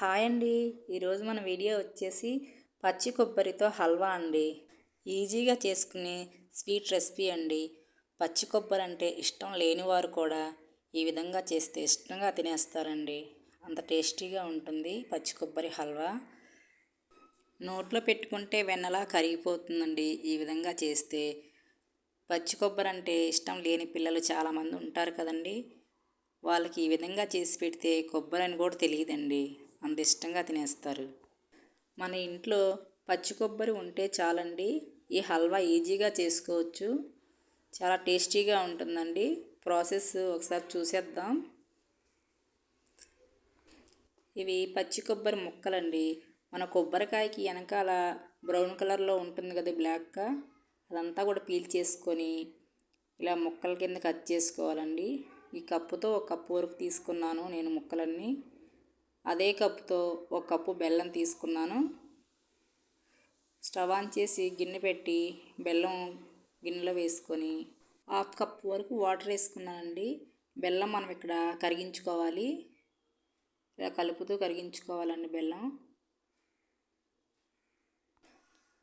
Hi అండి. ఈరోజు మన వీడియో వచ్చేసి పచ్చి కొబ్బరితో హల్వా అండి. ఈజీగా చేసుకునే స్వీట్ రెసిపీ అండి. పచ్చి కొబ్బరి అంటే ఇష్టం లేని వారు కూడా ఈ విధంగా చేస్తే ఇష్టంగా తినేస్తారండి. అంత టేస్టీగా ఉంటుంది పచ్చి కొబ్బరి హల్వా. నోట్లో పెట్టుకుంటే వెన్నలా కరిగిపోతుందండి ఈ విధంగా చేస్తే. పచ్చి కొబ్బరి అంటే ఇష్టం లేని పిల్లలు చాలామంది ఉంటారు కదండి. వాళ్ళకి ఈ విధంగా చేసి పెడితే కొబ్బరి అని కూడా తెలియదండి. అంత ఇష్టంగా తినేస్తారు. మన ఇంట్లో పచ్చి కొబ్బరి ఉంటే చాలండి ఈ హల్వా ఈజీగా చేసుకోవచ్చు. చాలా టేస్టీగా ఉంటుందండి. ప్రాసెస్ ఒకసారి చూసేద్దాం. ఇవి పచ్చి కొబ్బరి ముక్కలండి. మన కొబ్బరికాయకి వెనకాల బ్రౌన్ కలర్లో ఉంటుంది కదా బ్లాక్గా అదంతా కూడా పీల్ చేసుకొని ఇలా ముక్కల కింద కట్ చేసుకోవాలండి. ఈ కప్పుతో ఒక కప్పు వరకు తీసుకున్నాను నేను ముక్కలన్నీ. అదే కప్పుతో ఒక కప్పు బెల్లం తీసుకున్నాను. స్టవ్ ఆన్ చేసి గిన్నె పెట్టి బెల్లం గిన్నెలో వేసుకొని హాఫ్ కప్ వరకు వాటర్ వేసుకున్నానండి. బెల్లం మనం ఇక్కడ కరిగించుకోవాలి. ఇలా కలుపుతూ కరిగించుకోవాలండి బెల్లం.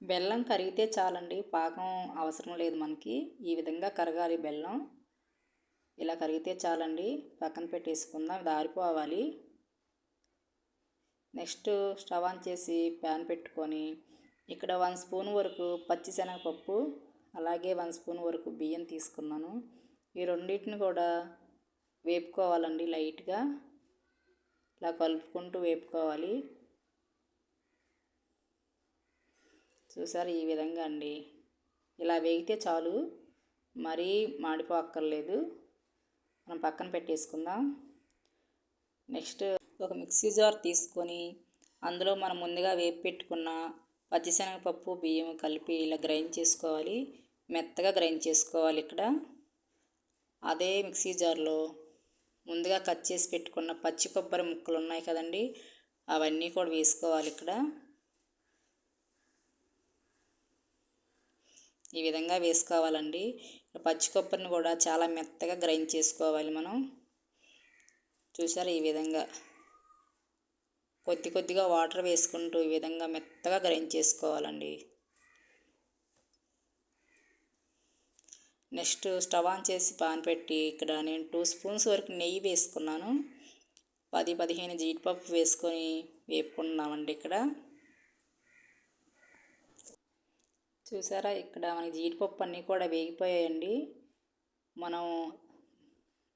బెల్లం కరిగితే చాలండి పాకం అవసరం లేదు మనకి. ఈ విధంగా కరగాలి బెల్లం. ఇలా కరిగితే చాలండి. పక్కన పెట్టేసుకుందాం దారిపోవాలి నెక్స్ట్ స్టవ్ ఆన్ చేసి ప్యాన్ పెట్టుకొని ఇక్కడ వన్ స్పూన్ వరకు పచ్చిశనగపప్పు అలాగే వన్ స్పూన్ వరకు బియ్యం తీసుకున్నాను. ఈ రెండింటిని కూడా వేపుకోవాలండి లైట్గా. ఇలా కలుపుకుంటూ వేపుకోవాలి. చూసారు ఈ విధంగా అండి. ఇలా వేగితే చాలు. మరీ మాడిపోక్కర్లేదు. మనం పక్కన పెట్టేసుకుందాం. నెక్స్ట్ ఒక మిక్సీ జార్ తీసుకొని అందులో మనం ముందుగా వేపు పెట్టుకున్న పచ్చిశనగపప్పు బియ్యం కలిపి ఇలా గ్రైండ్ చేసుకోవాలి. మెత్తగా గ్రైండ్ చేసుకోవాలి ఇక్కడ. అదే మిక్సీ జార్లో ముందుగా కట్ చేసి పెట్టుకున్న పచ్చి కొబ్బరి ముక్కలు ఉన్నాయి కదండి అవన్నీ కూడా వేసుకోవాలి ఇక్కడ. ఈ విధంగా వేసుకోవాలండి. పచ్చి కొబ్బరిని కూడా చాలా మెత్తగా గ్రైండ్ చేసుకోవాలి మనం. చూసారా ఈ విధంగా? కొద్ది కొద్దిగా వాటర్ వేసుకుంటూ ఈ విధంగా మెత్తగా గ్రైండ్ చేసుకోవాలండి. నెక్స్ట్ స్టవ్ ఆన్ చేసి పాన్ పెట్టి ఇక్కడ నేను టూ స్పూన్స్ వరకు నెయ్యి వేసుకున్నాను. పది పదిహేను జీడిపప్పు వేసుకొని వేపుకున్నామండి ఇక్కడ. చూసారా ఇక్కడ మనకి జీడిపప్పు అన్నీ కూడా వేగిపోయాయండి. మనం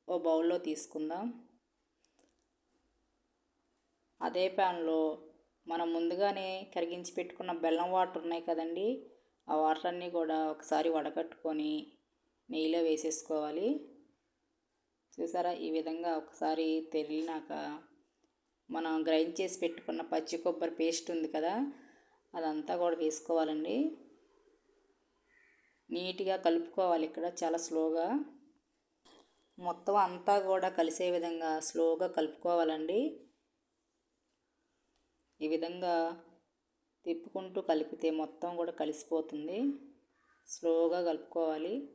ఓ బౌల్లో తీసుకుందాం. అదే ప్యాన్లో మనం ముందుగానే కరిగించి పెట్టుకున్న బెల్లం వాటర్ ఉన్నాయి కదండి ఆ వాటర్ అన్నీ కూడా ఒకసారి వడకట్టుకొని నెయ్యిలో వేసేసుకోవాలి. చూసారా? ఈ విధంగా ఒకసారి తెరినాక మనం గ్రైండ్ చేసి పెట్టుకున్న పచ్చి కొబ్బరి పేస్ట్ ఉంది కదా అదంతా కూడా వేసుకోవాలండి. నీట్గా కలుపుకోవాలి ఇక్కడ చాలా స్లోగా. మొత్తం అంతా కూడా కలిసే విధంగా స్లోగా కలుపుకోవాలండి. ఈ విధంగా తిప్పుకుంటూ కలిపితే మొత్తం కూడా కలిసిపోతుంది. స్లోగా కలుపుకోవాలి.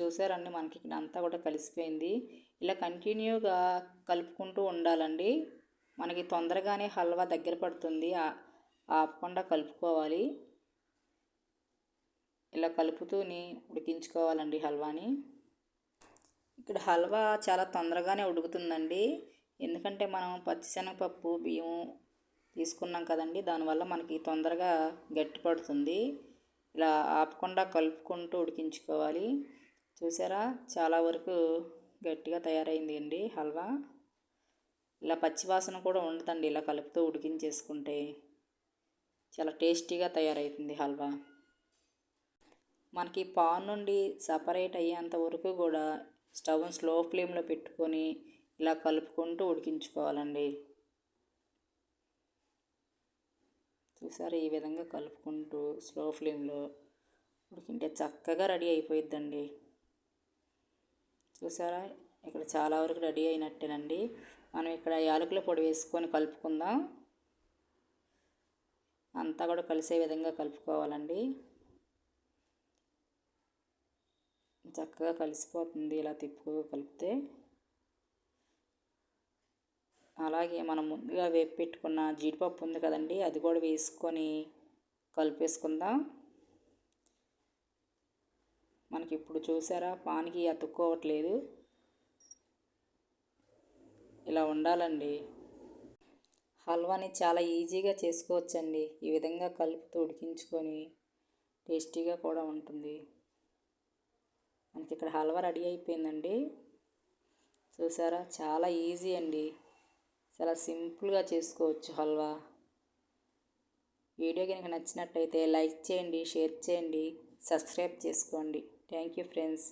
చూసారండి మనకి ఇక్కడ అంతా కూడా కలిసిపోయింది. ఇలా కంటిన్యూగా కలుపుకుంటూ ఉండాలండి. మనకి తొందరగానే హల్వా దగ్గర పడుతుంది. ఆపకుండా కలుపుకోవాలి. ఇలా కలుపుతూని ఉడికించుకోవాలండి హల్వాని. ఇక్కడ హల్వా చాలా తొందరగానే ఉడుకుతుందండి. ఎందుకంటే మనం పచ్చిశనగపప్పు బియ్యం తీసుకున్నాం కదండి. దానివల్ల మనకి తొందరగా గట్టి పడుతుంది ఇలా ఆపకుండా కలుపుకుంటూ ఉడికించుకోవాలి. చూసారా? చాలా వరకు గట్టిగా తయారైంది అండి హల్వా. ఇలా పచ్చివాసన కూడా ఉండదండి ఇలా కలుపుతూ ఉడికించేసుకుంటే. చాలా టేస్టీగా తయారవుతుంది హల్వా. మనకి పాన్ నుండి సపరేట్ అయ్యేంత వరకు కూడా స్టవ్ స్లో ఫ్లేమ్లో పెట్టుకొని ఇలా కలుపుకుంటూ ఉడికించుకోవాలండి. చూసారా ఈ విధంగా కలుపుకుంటూ స్లో ఫ్లేమ్లో ఉడికింటే చక్కగా రెడీ అయిపోయిద్దండి. చూసారా ఇక్కడ చాలా వరకు రెడీ అయినట్టేనండి. మనం ఇక్కడ యాలకుల పొడి వేసుకొని కలుపుకుందాం. అంతా కూడా కలిసే విధంగా కలుపుకోవాలండి. చక్కగా కలిసిపోతుంది ఇలా తిప్పు కలిపితే. అలాగే మనం ముందుగా వేపి పెట్టుకున్న జీడిపప్పు ఉంది కదండి అది కూడా వేసుకొని కలిపేసుకుందాం. మనకి ఇప్పుడు చూసారా పానికి అతుక్కోవట్లేదు. ఇలా ఉండాలండి. హల్వాని చాలా ఈజీగా చేసుకోవచ్చండి. ఈ విధంగా కలుపుతూ ఉడికించుకొని టేస్టీగా కూడా ఉంటుంది. మనకి ఇక్కడ హల్వా రెడీ అయిపోయిందండి. చూసారా చాలా ఈజీ అండి. చాలా సింపుల్గా చేసుకోవచ్చు హల్వా. వీడియో కనుక నచ్చినట్టయితే లైక్ చేయండి షేర్ చేయండి సబ్స్క్రైబ్ చేసుకోండి. Thank you friends.